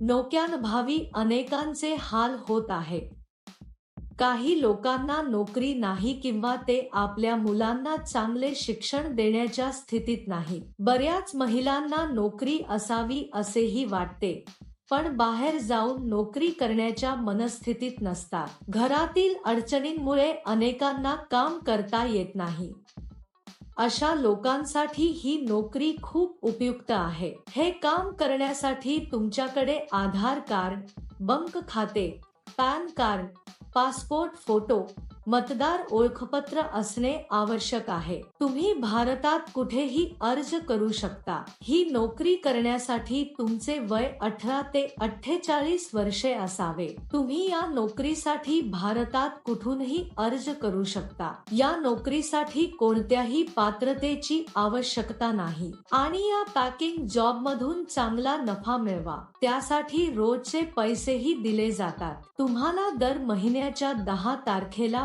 नोक्यांभावी अनेकांचे हाल होत आहे. काही लोकांना नोकरी नाही किंवा ते आपल्या मुलांना चांगले शिक्षण देण्याच्या स्थितीत नाही. बऱ्याच महिलांना नोकरी असावी असेही वाटते पण बाहेर जाऊन नोकरी करण्याच्या मनस्थितीत नसतात. घरातील अडचणींमुळे अनेकांना काम करता येत नाही. अशा लोकांसाठी ही नोकरी खूप उपयुक्त आहे. हे काम करण्यासाठी तुमच्याकडे आधार कार्ड बंक खाते पॅन कार्ड पासपोर्ट फोटो मतदार ओळखपत्र असणे आवश्यक आहे. तुम्ही भारतात कुठेही अर्ज करू शकता. ही नोकरी करण्यासाठी तुमचे वय अठरा ते अठ्ठेचाळीस वर्षे असावे. तुम्ही या नोकरीसाठी भारतात कुठूनही अर्ज करू शकता. या नोकरीसाठी कोणत्याही पात्रतेची आवश्यकता नाही. आणि या पॅकिंग जॉब मधून चांगला नफा मिळवा. त्यासाठी रोजचे पैसेही दिले जातात. तुम्हाला दर महिन्याच्या दहा तारखेला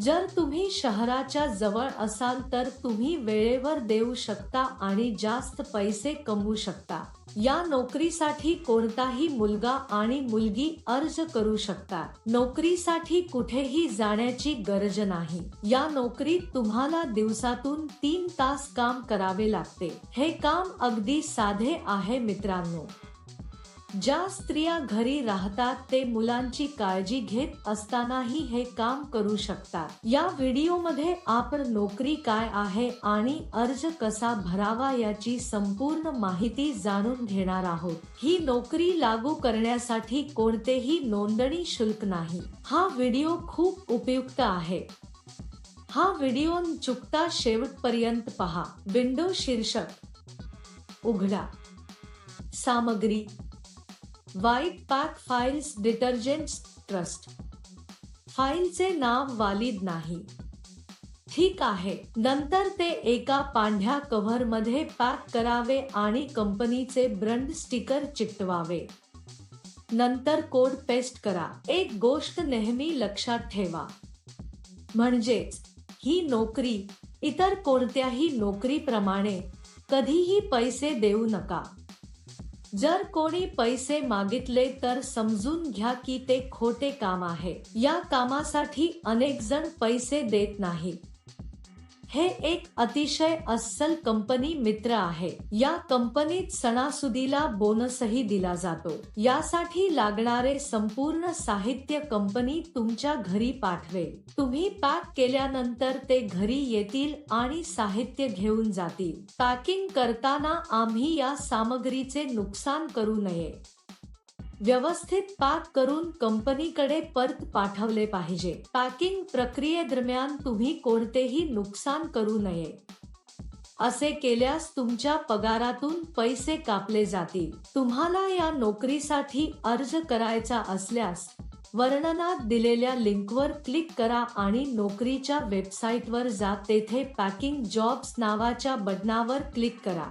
जर तुम्ही शहराच्या जवळ असाल तर तुम्ही वेळेवर देऊ शकता आणि जास्त पैसे कमवू शकता. या नोकरीसाठी कोणताही मुलगा आणि मुलगी अर्ज करू शकता. नोकरीसाठी कुठेही जाण्याची गरज नाही. या नोकरीत तुम्हाला दिवसातून तीन तास काम करावे लागते. हे काम अगदी साधे आहे मित्रांनो. ज्या स्त्रिया घरी राहतात ते मुलांची काळजी घेत असतानाही हे काम करू शकतात. या व्हिडिओमध्ये आपण नोकरी काय आहे आणि अर्ज कसा भरावा याची संपूर्ण माहिती जाणून घेणार आहोत. ही नोकरी लागू करण्यासाठी कोणतेही नोंदणी शुल्क नाही. हा व्हिडिओ खूप उपयुक्त आहे. हा व्हिडिओ चुकता शेवटपर्यंत पहा. विंडो शीर्षक. उघडा. सामग्री. White pack files detergents trust फाईलचे नाव वालिद नाही. ठीक आहे. नंतर ते एका पांढ्या कव्हरमध्ये पॅक करावे आणि कंपनीचे ब्रँड स्टिकर चिकटवावे नंतर कोड पेस्ट करा. एक गोष्ट नेहमी लक्षात ठेवा. म्हणजेच ही नोकरी इतर कोणत्याही नोकरीप्रमाणे कधीही पैसे देऊ नका. जर कोणी पैसे मागितले तर समजून घ्या की ते खोटे काम आहे. या कामासाठी अनेक जण पैसे देत नाही. हे एक अतिशय अस्सल कंपनी मित्र आहे. या कंपनीत सणासुदीला बोनसही दिला जातो. यासाठी लागणारे संपूर्ण साहित्य कंपनी तुमच्या घरी पाठवेल. तुम्ही पॅक केल्यानंतर ते घरी येतील आणि साहित्य घेऊन जातील. पॅकिंग करताना आम्ही या सामग्रीचे नुकसान करू नये. व्यवस्थित पॅक करून कंपनीकडे परत पाठवले पाहिजे. पॅकिंग प्रक्रियेदरम्यान तुम्ही कोणतेही नुकसान करू नये. असे केल्यास तुमच्या पगारातून पैसे कापले जातील. तुम्हाला या नोकरीसाठी अर्ज करायचा असल्यास वर्णनात दिलेल्या लिंकवर क्लिक करा आणि नोकरीच्या वेबसाईटवर जा. तेथे पॅकिंग जॉब्स नावाच्या बटनावर क्लिक करा.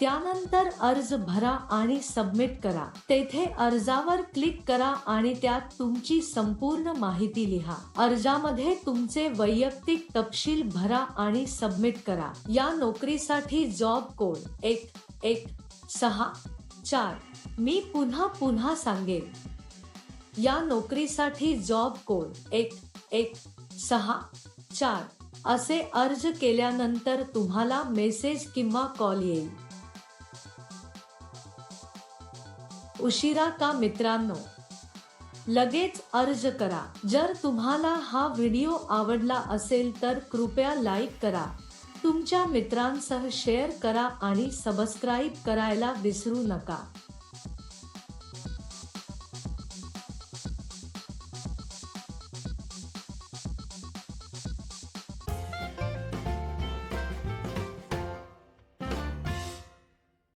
त्यानंतर अर्ज भरा आणि सबमिट करा. तेथे अर्जावर क्लिक करा आणि त्यात तुमची संपूर्ण माहिती लिहा. अर्जामध्ये तुमचे वैयक्तिक तपशील भरा आणि सबमिट करा. या नोकरीसाठी जॉब कोड एक एक सहा चार. मी पुन्हा पुन्हा सांगेन. या नोकरीसाठी जॉब कोड एक एक सहा चार. असे अर्ज केल्यानंतर तुम्हाला मेसेज किंवा कॉल येईल. उशिरा का मित्रांनो? लगेच अर्ज करा. जर तुम्हाला हा व्हिडिओ आवडला असेल तर कृपया लाईक करा. तुमच्या मित्रांसह शेअर करा आणि सबस्क्राईब करायला विसरू नका.